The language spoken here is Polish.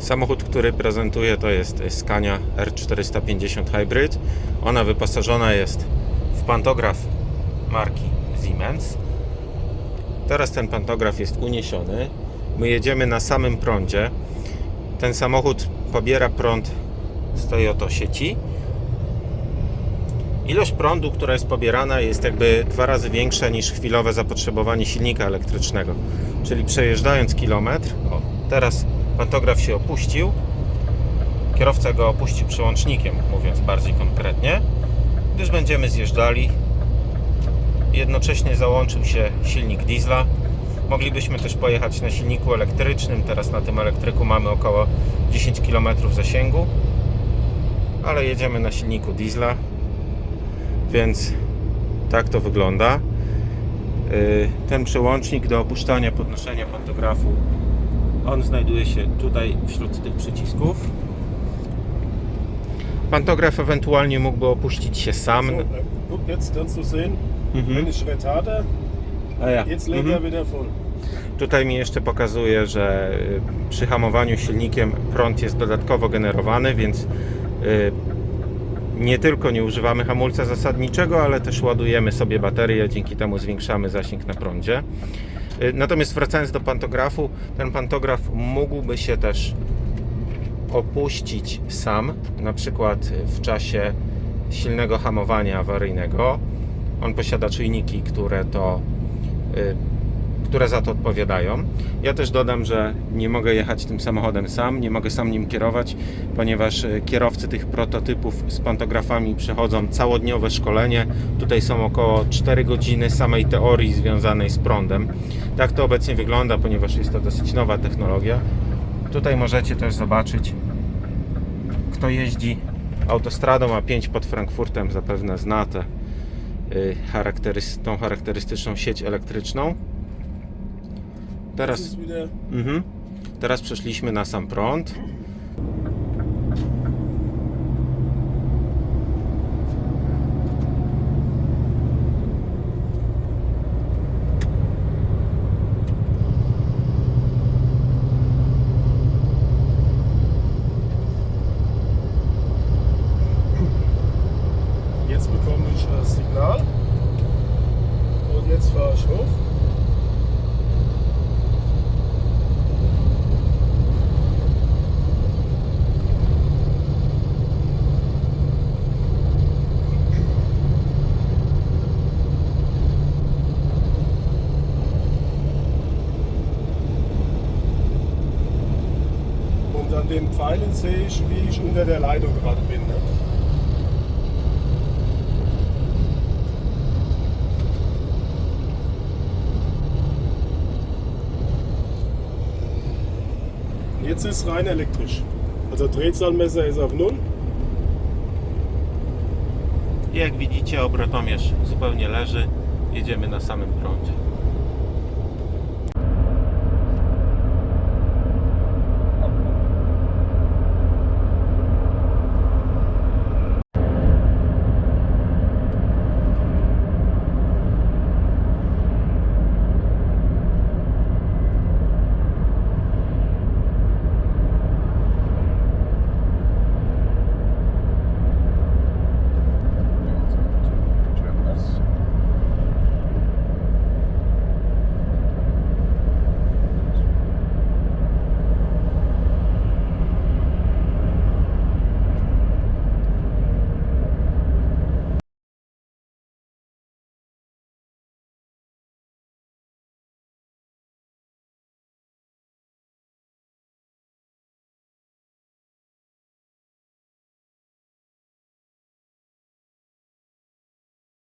Samochód, który prezentuję to jest Scania R450 Hybrid. Ona wyposażona jest w pantograf marki Siemens. Teraz ten pantograf jest uniesiony. My jedziemy na samym prądzie. Ten samochód pobiera prąd z Toyota sieci. Ilość prądu, która jest pobierana, jest jakby dwa razy większa niż chwilowe zapotrzebowanie silnika elektrycznego. Czyli przejeżdżając kilometr, o, teraz pantograf się opuścił, kierowca go opuścił przełącznikiem, mówiąc bardziej konkretnie, gdyż będziemy zjeżdżali. Jednocześnie załączył się silnik diesla. Moglibyśmy też pojechać na silniku elektrycznym. Teraz na tym elektryku mamy około 10 km zasięgu, ale jedziemy na silniku diesla, więc tak to wygląda. Yy, Ten przełącznik do opuszczania, podnoszenia pantografu, on znajduje się tutaj wśród tych przycisków. Pantograf ewentualnie mógłby opuścić się sam. So, äh, guck, jetzt kannst du sehen, Mhm. wenn ich retarde, A ja. jetzt lädt Mhm. er wieder voll. Tutaj mi jeszcze pokazuje, że y, przy hamowaniu silnikiem prąd jest dodatkowo generowany, więc y, nie tylko nie używamy hamulca zasadniczego, ale też ładujemy sobie baterię, dzięki temu zwiększamy zasięg na prądzie. Y, Natomiast wracając do pantografu, ten pantograf mógłby się też opuścić sam, na przykład w czasie silnego hamowania awaryjnego. On posiada czujniki, które to y, które za to odpowiadają. Ja też dodam, że nie mogę jechać tym samochodem sam, nie mogę sam nim kierować, ponieważ e, kierowcy tych prototypów z pantografami przechodzą całodniowe szkolenie. Tutaj są około 4 godziny samej teorii związanej z prądem. Tak to obecnie wygląda, ponieważ jest to dosyć nowa technologia. Tutaj możecie też zobaczyć, kto jeździ autostradą A5 pod Frankfurtem, zapewne zna y, charakterys- tą charakterystyczną sieć elektryczną. Teraz, mhm. Teraz przeszliśmy na sam prąd. Jetzt bekomme ich das Signal. Und jetzt fahre ich hoch. An den Pfeilen sehe ich, wie ich unter der Leitung gerade bin. Ne? Jetzt ist rein elektrisch. Also Drehzahlmesser ist auf Null. Jak widzicie, obrotomierz zupełnie leży. Jedziemy na samym prądzie.